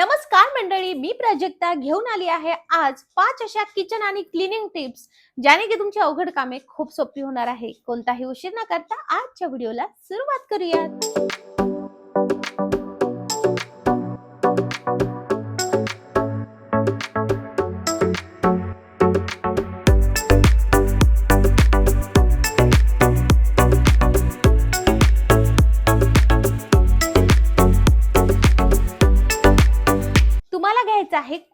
नमस्कार मंडळी मी प्राजक्ता घेऊन आली आहे आज पाच अशा किचन आणि क्लिनिंग टिप्स ज्याने की तुमची अवघड कामे खूप सोपी होणार आहे. कोणताही उशीर न करता आजच्या व्हिडिओला सुरुवात करूयात.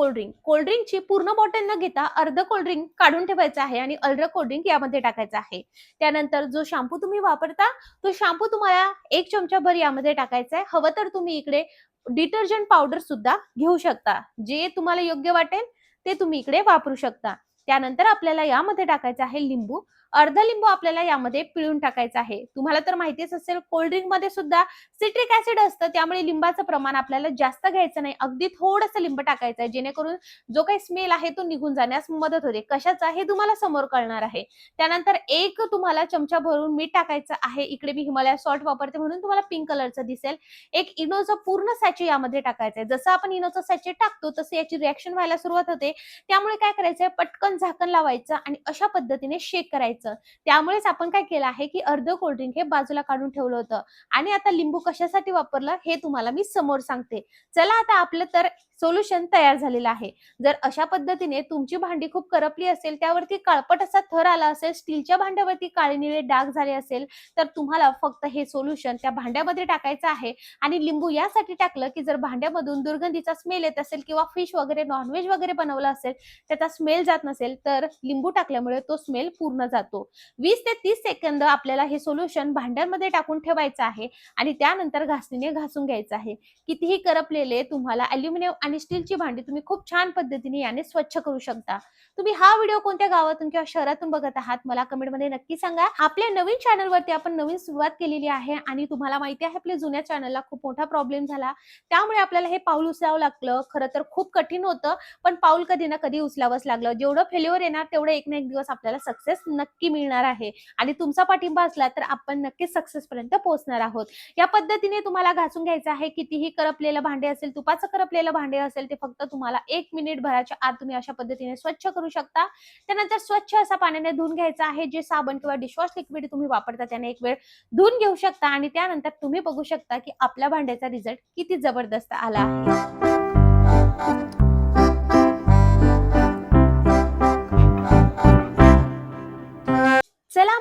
कोल्ड्रिंक कोल्ड्रिंकची पूर्ण बॉटल न घेता अर्ध कोल्ड्रिंक काढून ठेवायचं आहे आणि अर्ध कोल्ड्रिंक यामध्ये टाकायचं आहे. त्यानंतर जो शॅम्पू तुम्ही वापरता तो शॅम्पू तुम्हाला एक चमचा भर यामध्ये टाकायचा आहे. हवं तर तुम्ही इकडे डिटर्जंट पावडर सुद्धा घेऊ शकता. जे तुम्हाला योग्य वाटेल ते तुम्ही इकडे वापरू शकता. त्यानंतर आपल्याला यामध्ये टाकायचं आहे लिंबू. अर्ध लिंबू आपल्याला यामध्ये पिळून टाकायचं आहे. तुम्हाला तर माहितीच असेल कोल्ड्रिंकमध्ये सुद्धा सिट्रिक ऍसिड असतं. त्यामुळे लिंबाचं प्रमाण आपल्याला जास्त घ्यायचं नाही. अगदी थोडंसं लिंब टाकायचं आहे जेणेकरून जो काही स्मेल आहे तो निघून जाण्यास मदत होते. कशाचा हे तुम्हाला समोर कळणार आहे. त्यानंतर एक तुम्हाला चमचा भरून मीठ टाकायचं आहे. इकडे मी हिमालया सॉल्ट वापरते म्हणून तुम्हाला पिंक कलरचं दिसेल. एक इनोचं पूर्ण सॅचे यामध्ये टाकायचं आहे. जसं आपण इनोचं सॅचे टाकतो तसं याची रिॲक्शन व्हायला सुरुवात होते. त्यामुळे काय करायचंय? पटकन झाकण लावायचं आणि अशा पद्धतीने शेक करायचं. त्यामुळेच आपण काय केलं आहे की अर्ध कोल्ड्रिंक हे बाजूला काढून ठेवलं होतं. आणि आता लिंबू कशासाठी वापरलं हे तुम्हाला मी समोर सांगते. चला आता आपलं तर सोल्युशन तयार झालेलं आहे. जर अशा पद्धतीने तुमची भांडी खूप करपली असेल त्यावरती काळपट असा थर आला असेल स्टीलच्या भांड्यावरती काळे निळे डाग झाले असेल तर तुम्हाला फक्त हे सोल्युशन त्या भांड्यामध्ये टाकायचं आहे. आणि लिंबू यासाठी टाकलं की जर भांड्यामधून दुर्गंधीचा स्मेल येत असेल किंवा फिश वगैरे नॉनव्हेज वगैरे बनवलं असेल त्याचा स्मेल जात नसेल तर लिंबू टाकल्यामुळे तो स्मेल पूर्ण जातो. वीस ते तीस सेकंद आपल्याला हे सोल्युशन भांड्यांमध्ये टाकून ठेवायचं आहे आणि त्यानंतर घासणीने घासून घ्यायचं आहे. कितीही करपलेले तुम्हाला अल्युमिनियम आणि स्टीलची भांडी तुम्ही खूप छान पद्धतीने याने स्वच्छ करू शकता. तुम्ही हा व्हिडिओ कोणत्या गावातून किंवा शहरातून बघत आहात? मला कमेंटमध्ये नक्की सांगा. आपल्या नवीन चॅनलवरती आपण नवीन सुरुवात केलेली आहे आणि तुम्हाला माहिती आहे आपल्या जुन्या चॅनलला खूप मोठा प्रॉब्लेम झाला. त्यामुळे आपल्याला हे पाऊल उचलावं लागलं. खरं तर खूप कठीण होतं पण पाऊल कधी ना कधी उचलावंच लागलं. जेवढं फेल्युअर येणार तेवढं एक ना एक दिवस आपल्याला सक्सेस नक्की मिळणार आहे. आणि तुमचा पाठिंबा असला तर आपण नक्की सक्सेस पर्यंत पोहोचणार आहोत. या पद्धतीने तुम्हाला घासून घ्यायचं आहे कितीही करपलेलं भांडे असेल तुपाचं करपलेलं भांडे असेल ते फक्त तुम्हाला एक मिनिट भराच्या आत तुम्ही अशा पद्धतीने स्वच्छ करू शकता. त्यानंतर स्वच्छ असा पाण्याने धुवून घ्यायचा आहे जे साबण किंवा डिशवॉश लिक्विड तुम्ही वापरता त्याने एक वेळ धुवून घेऊ शकता आणि त्यानंतर तुम्ही बघू शकता की आपल्या भांड्याचा रिझल्ट किती जबरदस्त आला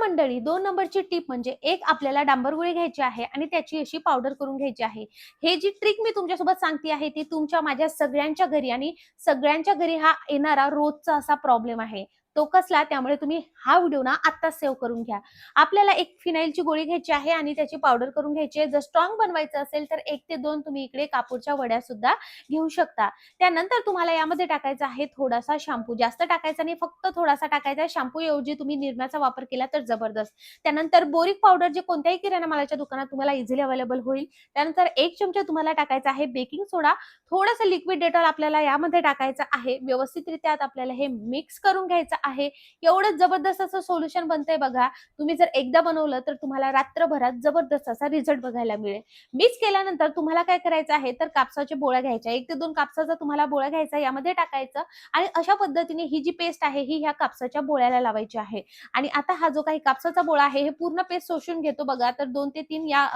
मंडळी दोन नंबरची टीप म्हणजे एक आपल्याला डांबरगोळी घ्यायची आहे आणि त्याची अशी पावडर करून घ्यायची आहे. हे जी ट्रिक मी तुमच्यासोबत सांगते आहे ती तुमच्या माझ्या सगळ्यांच्या घरी आणि सगळ्यांच्या घरी हा येणारा रोजचा असा प्रॉब्लेम आहे. तो कसला त्यामुळे तुम्ही हा व्हिडिओ ना आत्ताच सेव्ह करून घ्या. आपल्याला एक फिनाईलची गोळी घ्यायची आहे आणि त्याची पावडर करून घ्यायची आहे. जर स्ट्रॉंग बनवायचं असेल तर एक ते दोन तुम्ही इकडे कापूरच्या वड्या सुद्धा घेऊ शकता. त्यानंतर तुम्हाला यामध्ये टाकायचा आहे थोडासा शॅम्पू जास्त टाकायचा नाही फक्त थोडासा टाकायचा शॅम्पू ऐवजी तुम्ही निर्म्याचा वापर केला तर जबरदस्त. त्यानंतर बोरिक पावडर जे कोणत्याही किराणा मालाच्या दुकानात तुम्हाला इझिली अवेलेबल होईल. त्यानंतर एक चमचा तुम्हाला टाकायचा आहे बेकिंग सोडा थोडंसं लिक्विड डेटॉल आपल्याला यामध्ये टाकायचं आहे. व्यवस्थितरित्या आपल्याला हे मिक्स करून घ्यायचं आहे. एवढं जबरदस्त असं सोल्युशन बनतंय बघा. तुम्ही जर एकदा बनवलं तर तुम्हाला रात्रभरात जबरदस्त असा रिझल्ट बघायला मिळेल. मिक्स केल्यानंतर तुम्हाला काय करायचं आहे तर कापसाच्या बोळ्या घ्यायच्या. एक ते दोन कापसाचा तुम्हाला बोळ्या घ्यायचा यामध्ये टाकायचं आणि अशा पद्धतीने ही जी पेस्ट आहे ही ह्या कापसाच्या बोळ्याला लावायची आहे. आणि आता हा जो काही कापसाचा बोळा आहे हे पूर्ण पेस्ट शोषून घेतो बघा तर दोन ते तीन या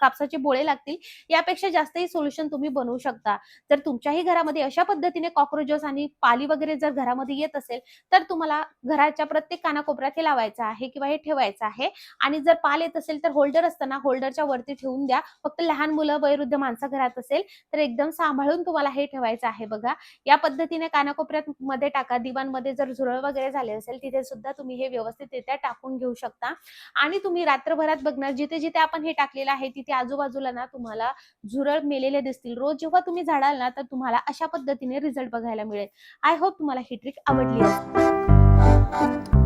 कापसाचे बोळे लागतील. यापेक्षा जास्तही सोल्युशन तुम्ही बनवू शकता. जर तुमच्याही घरामध्ये अशा पद्धतीने कॉक्रोचेस आणि पाली वगैरे जर घरामध्ये येत असेल तर तुम्हाला घराच्या प्रत्येक कानाकोपऱ्यात हे लावायचं आहे किंवा हे ठेवायचं आहे. आणि जर पाल येत असेल तर होल्डर असताना होल्डरच्या वरती ठेवून द्या. फक्त लहान मुलं वयोवृद्ध माणसं घरात असेल तर एकदम सांभाळून तुम्हाला हे ठेवायचं आहे बघा. या पद्धतीने कानाकोपऱ्यात मध्ये टाका. दिवाणमध्ये जर झुरळ वगैरे झाले असेल तिथे सुद्धा तुम्ही हे व्यवस्थितरित्या टाकून घेऊ शकता. आणि तुम्ही रात्रभरात बघणार जिथे जिथे आपण हे टाकलेलं आहे तिथे आजूबाजूला ना तुम्हाला झुरळ मेलेले दिसतील. रोज जेव्हा तुम्ही झाडाल ना तर तुम्हाला अशा पद्धतीने रिझल्ट बघायला मिळेल. आय होप तुम्हाला ही ट्रिक आवडली असेल. चला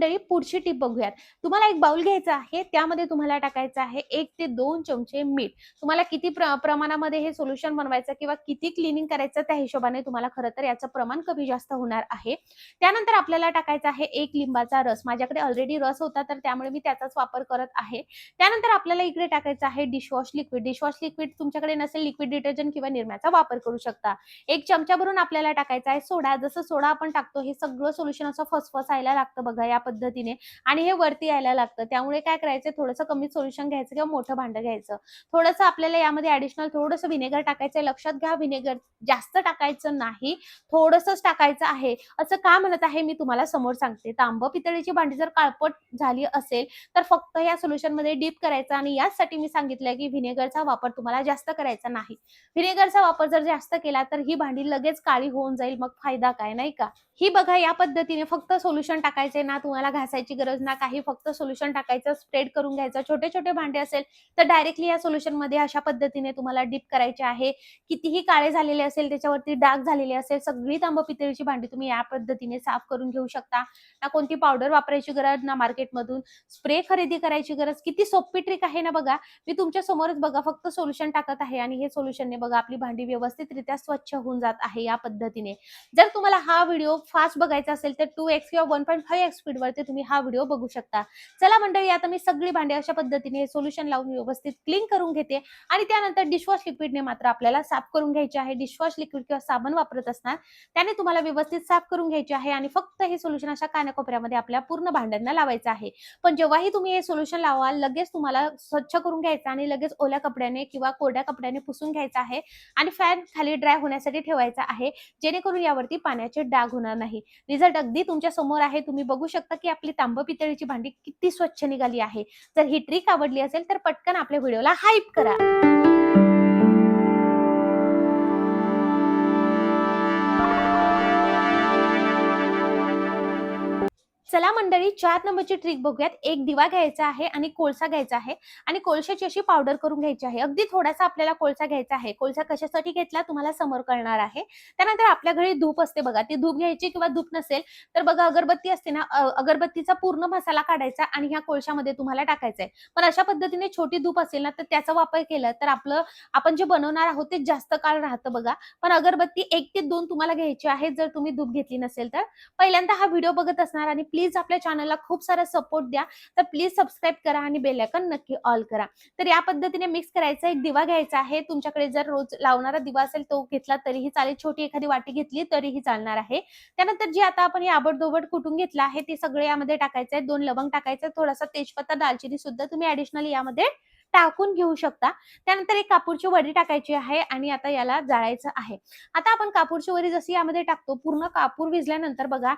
मंडळी पुढची टीप बघूयात. तुम्हाला एक बाउल घ्यायचा आहे त्यामध्ये तुम्हाला टाकायचं आहे एक ते दोन चमचे मीठ. तुम्हाला किती प्र- प्रमाणामध्ये हे सोल्युशन बनवायचं किंवा किती क्लिनिंग करायचं त्या हिशोबाने तुम्हाला खरं तर याचं प्रमाण कमी जास्त होणार आहे. त्यानंतर आपल्याला टाकायचा आहे एक लिंबाचा रस. माझ्याकडे ऑलरेडी रस होता तर त्यामुळे मी त्याचाच वापर करत आहे. त्यानंतर आपल्याला इकडे टाकायचं आहे डिशवॉश लिक्विड डिशवॉश लिक्विड तुमच्याकडे नसेल लिक्विड डिटर्जंट किंवा निर्म्याचा वापर करू शकता. एक चमचा भरून आपल्याला टाकायचा आहे सोडा. जसं सोडा आपण टाकतो हे सगळं सोल्युशन असं फसफसायला लागतं बघा या पद्धतीने आणि हे वरती यायला लागतं. त्यामुळे काय करायचं? थोडंसं कमी सोल्युशन घ्यायचं किंवा मोठं भांडं घ्यायचं. थोडंसं आपल्याला यामध्ये ऍडिशनल थोडंसं व्हिनेगर टाकायचं लक्षात घ्या व्हिनेगर जास्त टाकायचं नाही. थोडंसंच टाकायचं आहे. असं का म्हणत आहे? मी तुम्हाला समोर सांगते. तांब पितळीची भांडी जर काळपट झाली असेल तर फक्त या सोल्युशनमध्ये डीप करायचं आणि याचसाठी मी सांगितलंय की व्हिनेगरचा वापर तुम्हाला जास्त करायचा नाही. व्हिनेगरचा वापर जर जास्त केला तर ही भांडी लगेच काळी होऊन जाईल. मग फायदा काय? नाही का? ही बघा या पद्धतीने फक्त सोल्युशन टाकायचे ना तुम्हाला घासायची गरज ना काही फक्त सोल्युशन टाकायचं स्प्रेड करून घ्यायचं छोटे छोटे भांडे असेल तर डायरेक्टली या सोल्युशनमध्ये अशा पद्धतीने तुम्हाला डीप करायचे आहे. कितीही काळे झालेले असेल त्याच्यावरती डाग झालेले असेल सगळी तांब पितळीची भांडी तुम्ही या पद्धतीने साफ करून घेऊ शकता. ना कोणती पावडर वापरायची गरज ना मार्केटमधून स्प्रे खरेदी करायची गरज किती सोपी ट्रिक आहे ना बघा. मी तुमच्या समोरच बघा फक्त सोल्युशन टाकत आहे आणि हे सोल्युशनने बघा आपली भांडी व्यवस्थितरित्या स्वच्छ होऊन जात आहे या पद्धतीने. जर तुम्हाला हा व्हिडिओ फास्ट बघायचा असेल तर टू एक्स किंवा वन पॉईंट फाईव्ह एक्स स्पीडवरती तुम्ही हा व्हिडिओ बघू शकता. चला मंडळी आता मी सगळी भांडी अशा पद्धतीने सोल्युशन लावून व्यवस्थित क्लीन करून घेते. आणि त्यानंतर डिशवॉश लिक्विडने मात्र आपल्याला साफ करून घ्यायचे आहे. डिशवॉश लिक्विड किंवा साबण वापरत असणार त्याने तुम्हाला व्यवस्थित साफ करून घ्यायचे आहे. आणि फक्त हे सोल्युशन अशा कानाकोपऱ्यामध्ये आपल्या पूर्ण भांड्यांना लावायचं आहे. पण जेव्हाही तुम्ही हे सोल्युशन लावाल लगेच तुम्हाला स्वच्छ करून घ्यायचं आणि लगेच ओल्या कपड्याने किंवा कोरड्या कपड्याने पुसून घ्यायचं आहे. आणि फॅन खाली ड्राय होण्यासाठी ठेवायचा आहे. जेणेकरून यावरती पाण्याचे डाग होणार नाही. रिझल्ट अगदी तुमच्यासमोर आहे. तुम्ही बघू शकता की आपली तांब पितळीची भांडी किती स्वच्छ निघाली आहे. जर ही ट्रिक आवडली असेल तर पटकन आपल्या व्हिडिओला हाईप करा. चला मंडळी चार नंबरची ट्रिक बघूयात. एक दिवा घ्यायचा आहे आणि कोळसा घ्यायचा आहे. आणि कोळशाची अशी पावडर करून घ्यायची आहे. अगदी थोडासा आपल्याला कोळसा घ्यायचा आहे. कोळसा कशासाठी घेतला? तुम्हाला समोर कळणार आहे. त्यानंतर आपल्या घरी धूप असते बघा. ती धूप घ्यायची किंवा धूप नसेल तर बघा अगरबत्ती असते ना अगरबत्तीचा पूर्ण मसाला काढायचा आणि ह्या कोळशामध्ये तुम्हाला टाकायचा आहे पण अशा पद्धतीने छोटी धूप असेल ना तर त्याचा वापर केला तर आपलं आपण जे बनवणार आहोत ते जास्त काळ राहतं बघा. पण अगरबत्ती एक ते दोन तुम्हाला घ्यायची आहे जर तुम्ही धूप घेतली नसेल तर. पहिल्यांदा हा व्हिडिओ बघत असणार आणि प्लीज आपल्या चॅनलला खूप सारा सपोर्ट द्या. तर प्लीज सबस्क्राईब करा आणि बेलायकन नक्की ऑल करा. तर या पद्धतीने मिक्स करायचा एक दिवा घ्यायचा आहे. तुमच्याकडे जर रोज लावणारा दिवा असेल तो घेतला तरीही चालेल. छोटी एखादी वाटी घेतली तरीही चालणार आहे. त्यानंतर जी आता आपण आबडधोबड कुटून घेतला आहे ते सगळे यामध्ये टाकायचं आहे दोन लवंग टाकायचे थोडासा तेजपत्ता दालचिनी सुद्धा तुम्ही ऍडिशनली यामध्ये टाकून घेऊ शकता. त्यानंतर एक कापूरची वडी टाकायची आहे आणि आता याला जाळायचं आहे. आता आपण कापूरची वडी जशी यामध्ये टाकतो पूर्ण कापूर विजल्यानंतर बघा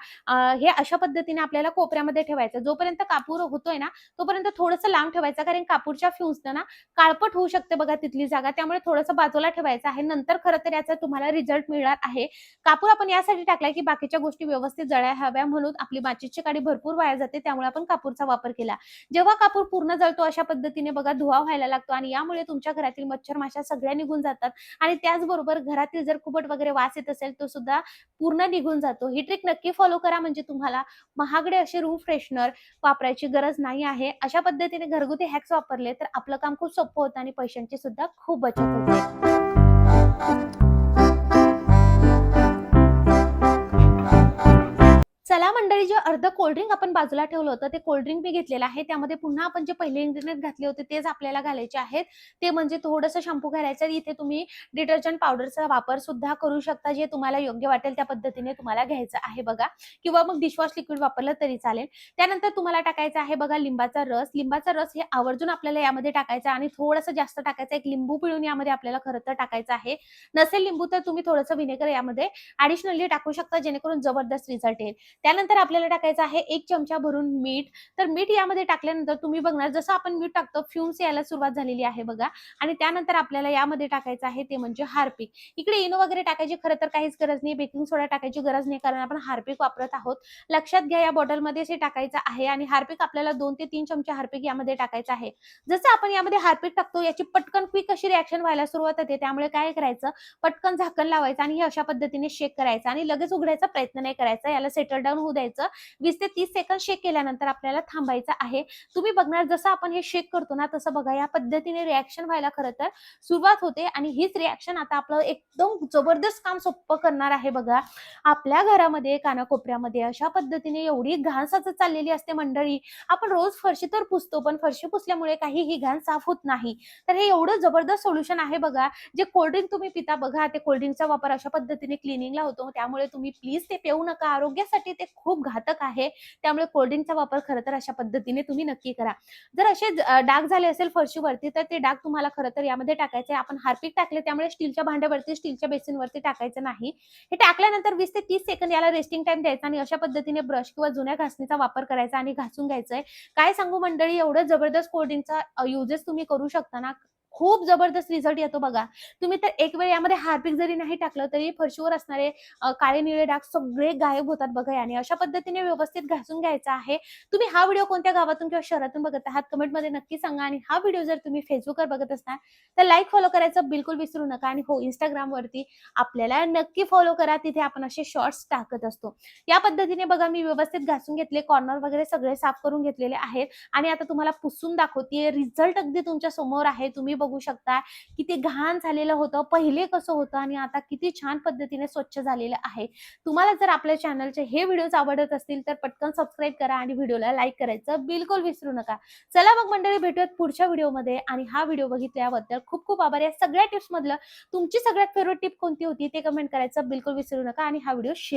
हे अशा पद्धतीने आपल्याला कोपऱ्यामध्ये ठेवायचं. जोपर्यंत कापूर होतोय ना तोपर्यंत थोडंसं लांब ठेवायचं कारण कापूरच्या फ्यूजनं ना काळपट होऊ शकते बघा तिथली जागा. त्यामुळे थोडंसं बाजूला ठेवायचं आहे. नंतर खरं तर याचा तुम्हाला रिझल्ट मिळणार आहे. कापूर आपण यासाठी टाकलाय की बाकीच्या गोष्टी व्यवस्थित जळायला हव्या म्हणून आपली माचीची काडी भरपूर वाया जाते. त्यामुळे आपण कापूरचा वापर केला. जेव्हा कापूर पूर्ण जळतो अशा पद्धतीने बघा धुवा व्हायला लागतो आणि यामुळे तुमच्या घरातील मच्छर माशा सगळ्या निघून जातात. आणि त्याचबरोबर घरातील जर कुबट वगैरे वास येत असेल तो सुद्धा पूर्ण निघून जातो. ही ट्रिक नक्की फॉलो करा म्हणजे तुम्हाला महागडे असे रूम फ्रेशनर वापरायची गरज नाही आहे. अशा पद्धतीने घरगुती हॅक्स वापरले तर आपलं काम खूप सोपं होतं आणि पैशांची सुद्धा खूप बचत होते. चला जे अर्ध कोल्ड्रिंक आपण बाजूला ठेवलं होतं ते कोल्ड्रिंक मी घेतलेलं आहे. त्यामध्ये पुन्हा आपण जे पहिले इंग्रेडियंट घातले होते तेच आपल्याला घालायचे आहेत. ते म्हणजे थोडंसं शॅम्पू घालायचं इथे तुम्ही डिटर्जंट पावडरचा वापर सुद्धा करू शकता जे तुम्हाला योग्य वाटेल त्या पद्धतीने तुम्हाला घ्यायचं आहे बघा. किंवा मग डिशवॉश लिक्विड वापरलं तरी चालेल. त्यानंतर तुम्हाला टाकायचं आहे बघा लिंबाचा रस. लिंबाचा रस हे आवर्जून आपल्याला यामध्ये टाकायचा आणि थोडंसं जास्त टाकायचं एक लिंबू पिळून यामध्ये आपल्याला खरं तर टाकायचं आहे. नसेल लिंबू तर तुम्ही थोडंसं व्हिनेगर यामध्ये ऍडिशनली टाकू शकता जेणेकरून जबरदस्त रिझल्ट येईल. त्यानंतर आपल्याला टाकायचं आहे एक चमचा भरून मीठ. तर मीठ यामध्ये टाकल्यानंतर तुम्ही बघणार जसं आपण मीठ टाकतो फ्युम्स यायला सुरुवात झालेली आहे बघा. आणि त्यानंतर आपल्याला यामध्ये टाकायचं आहे ते म्हणजे हार्पिक. इकडे इनो वगैरे टाकायची खरं तर काहीच गरज नाही बेकिंग सोडा टाकायची गरज नाही कारण आपण हार्पिक वापरत आहोत. लक्षात घ्या या बॉटलमध्ये हे टाकायचं आहे आणि हार्पिक आपल्याला दोन ते तीन चमचे हार्पिक यामध्ये टाकायचं आहे. जसं आपण यामध्ये हार्पिक टाकतो याची पटकन क्विक अशी रिॲक्शन व्हायला सुरुवात होते त्यामुळे काय करायचं? पटकन झाकण लावायचं आणि हे अशा पद्धतीने शेक करायचं आणि लगेच उघडायचा प्रयत्न नाही करायचा याला सेटल डाऊन होऊ द्यायचं. वीस ते तीस सेकंद शेक केल्यानंतर आपल्याला थांबायचं आहे. तुम्ही बघणार जसं आपण हे शेक करतो ना तसं बघा या पद्धतीने रिॲक्शन व्हायला खरं तर सुरुवात होते आणि हीच रिॲक्शन आता आपलं एकदम जबरदस्त काम सोपं करणार आहे बघा. आपल्या घरामध्ये कानाकोपऱ्यामध्ये अशा पद्धतीने एवढी घाण साचत चाललेली असते मंडळी. आपण रोज फरशी तर पुसतो पण फरशी पुसल्यामुळे काही ही घाण साफ होत नाही. तर हे एवढं जबरदस्त सोल्युशन आहे बघा. जे कोल्ड्रिंक तुम्ही पिता बघा ते कोल्ड्रिंकचा वापर अशा पद्धतीने क्लिनिंगला होतो. त्यामुळे तुम्ही प्लीज ते पिऊ नका. आरोग्यासाठी ते खूप घातक आहे. त्यामुळे कोल्ड्रिंकचा वापर खरं तर अशा पद्धतीने तुम्ही नक्की करा. जर असे डाग झाले असेल फरशीवरती तर ते डाग तुम्हाला खरं तर यामध्ये टाकायचे. आपण हार्पिक टाकले त्यामुळे स्टीलच्या भांड्यावरती स्टीलच्या बेसिनवरती टाकायचं नाही. हे टाकल्यानंतर वीस ते तीस सेकंद याला रेस्टिंग टाइम द्यायचा आणि अशा पद्धतीने ब्रश किंवा जुन्या घासणीचा वापर करायचा आणि घासून घ्यायचंय. काय सांगू मंडळी? एवढं जबरदस्त कोल्ड्रिंकचा युजेस तुम्ही करू शकता ना? खूप जबरदस्त रिझल्ट येतो बघा. तुम्ही तर एक वेळ यामध्ये हार्पिक जरी नाही टाकलं तरी फरशीवर असणारे काळे निळे डाग सगळे गायब होतात बघा आणि अशा पद्धतीने व्यवस्थित घासून घ्यायचा आहे. तुम्ही हा व्हिडिओ कोणत्या गावातून किंवा शहरातून बघत आहात कमेंटमध्ये नक्की सांगा आणि हा व्हिडिओ जर तुम्ही फेसबुकवर बघत असता तर लाईक फॉलो करायचं बिलकुल विसरू नका आणि हो इंस्टाग्रामवरती आपल्याला नक्की फॉलो करा. तिथे आपण असे शॉर्ट्स टाकत असतो. या पद्धतीने बघा मी व्यवस्थित घासून घेतले कॉर्नर वगैरे सगळे साफ करून घेतलेले आहेत. आणि आता तुम्हाला पुसून दाखवते रिझल्ट अगदी तुमच्यासमोर आहे. तुम्ही बघू शकता किती घाण झालेलं होतं पहिले कसं होतं आणि आता किती छान पद्धतीने स्वच्छ झालेलं आहे. तुम्हाला जर आपल्या चॅनलचे हे व्हिडिओज आवडत असतील तर पटकन सबस्क्राईब करा आणि व्हिडिओला लाईक करायचं बिलकुल विसरू नका. चला मग मंडळी भेटूयात पुढच्या व्हिडिओमध्ये आणि हा व्हिडिओ बघितल्याबद्दल खूप खूप आभार या सगळ्या टिप्स मधलं तुमची सगळ्यात फेवरेट टिप कोणती होती ते कमेंट करायचं बिलकुल विसरू नका आणि हा व्हिडिओ शेअर